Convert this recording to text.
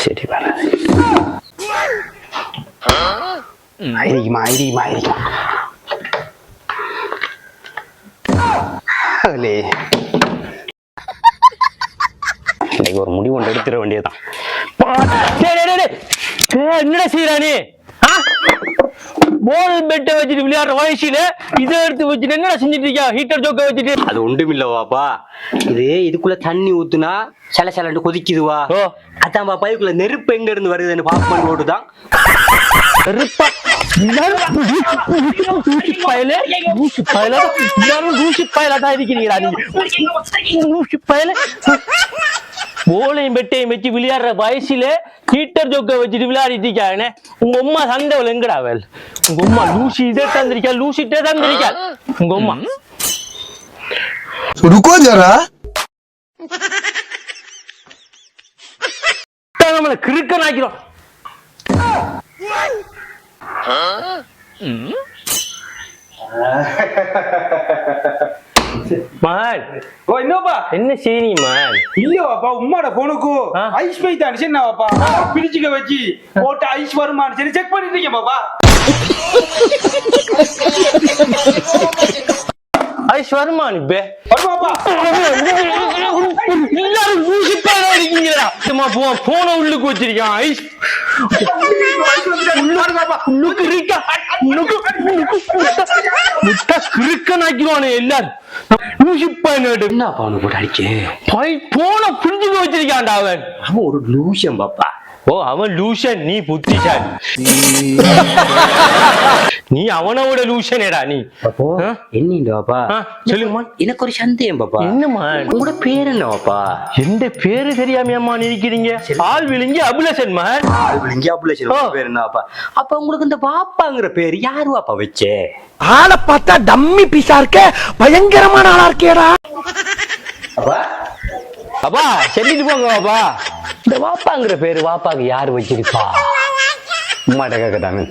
ശരി പറ ആയിരിക്കും ആയിരിക്കും ആയിരിക്കും അല്ലേ இன்னைக்கு ஒரு முடிவு ஒன்று எடுத்துட வேண்டியதுதான் என்னடா செய்யறானே போல் பெட்டை வச்சுட்டு விளையாடுற வயசுல இதை எடுத்து வச்சுட்டு என்னடா செஞ்சுட்டு இருக்கியா? ஹீட்டர் ஜோக்க வச்சுட்டு. அது ஒன்றுமில்லவாப்பா இது இதுக்குள்ள தண்ணி ஊத்துனா சில சிலண்டு கொதிக்குதுவா. அதான் பாப்பா இதுக்குள்ள நெருப்பு எங்க இருந்து வருதுன்னு பயலே பயல. எல்லாரும் லூசி பயலா தான் இருக்கிறீங்களா நீங்க? லூசி பயல. போலையும் பெட்டையும் வச்சு விளையாடுற வயசுல ஹீட்டர் ஜோக்க வச்சுட்டு விளையாடிட்டு இருக்காங்கண்ணே உங்க அம்மா சந்தேவல் எங்கடா வேல்? உங்க அம்மா லூசி இதே தந்திருக்கா லூசிட்டே தந்திருக்கா உங்க அம்மா. ருக்கோ ஜரா நம்மள கிறுக்கன் ஆக்கிறோம் Mm-hmm. மகன் ஓ என்னப்பா என்ன செய்றீ மகன் இல்லவாப்பா உம்மாட போனுக்கு ஆ. ஐஸ் பை தான் என்னவாப்பா பிரிச்சுக்க வச்சு போட்டு ஐஸ் வருமானு சரி செக் பண்ணிட்டு இருக்கேன் பாப்பா ஐஸ் வருமா வருவாப்பா எல்லாரும் பயலா இருக்கீங்களா சும்மா போ போன உள்ளுக்கு வச்சிருக்கான் ஐஸ் உள்ளுக்கு இருக்கா ஆக்கிடுவானே எல்லாரும். லூசி பயனோடு என்னப்பா அவனு அடிக்க பை போன பிரிஞ்சுக்கு வச்சிருக்கான்டா அவன். அவன் ஒரு லூஷன் பாப்பா. ஓ அவன் லூசன். நீ புத்திசாலி. நீ அவனோட லூசனேடா நீ. பாப்போ ஆ? என்ன பாப்பா சொல்லுமா எனக்கு ஒரு சந்தேகம் பாப்பா. என்னம்மா? உங்களோட பேர் என்ன பாப்பா? எந்த பேரு தெரியாமையம்மா இருக்கிறீங்க ஆள் விழுங்கி அபிலசன் மகன் இந்தியாபுல ஓ. பேர் என்ன பாப்பா? அப்ப உங்களுக்கு இந்த பாப்பாங்கிற பேர் யாரு பாப்பா வச்சே? ஆளை பார்த்தா டம்மி பீஸா இருக்க பயங்கரமான ஆளா இருக்கேடா. அப்பா அப்பா சொல்லிட்டு போங்க பாப்பா. வாப்பாங்கிற பேரு வாப்பாக்கு யாரு வச்சிருப்பா? உம்மாட்ட கேட்கட்டானு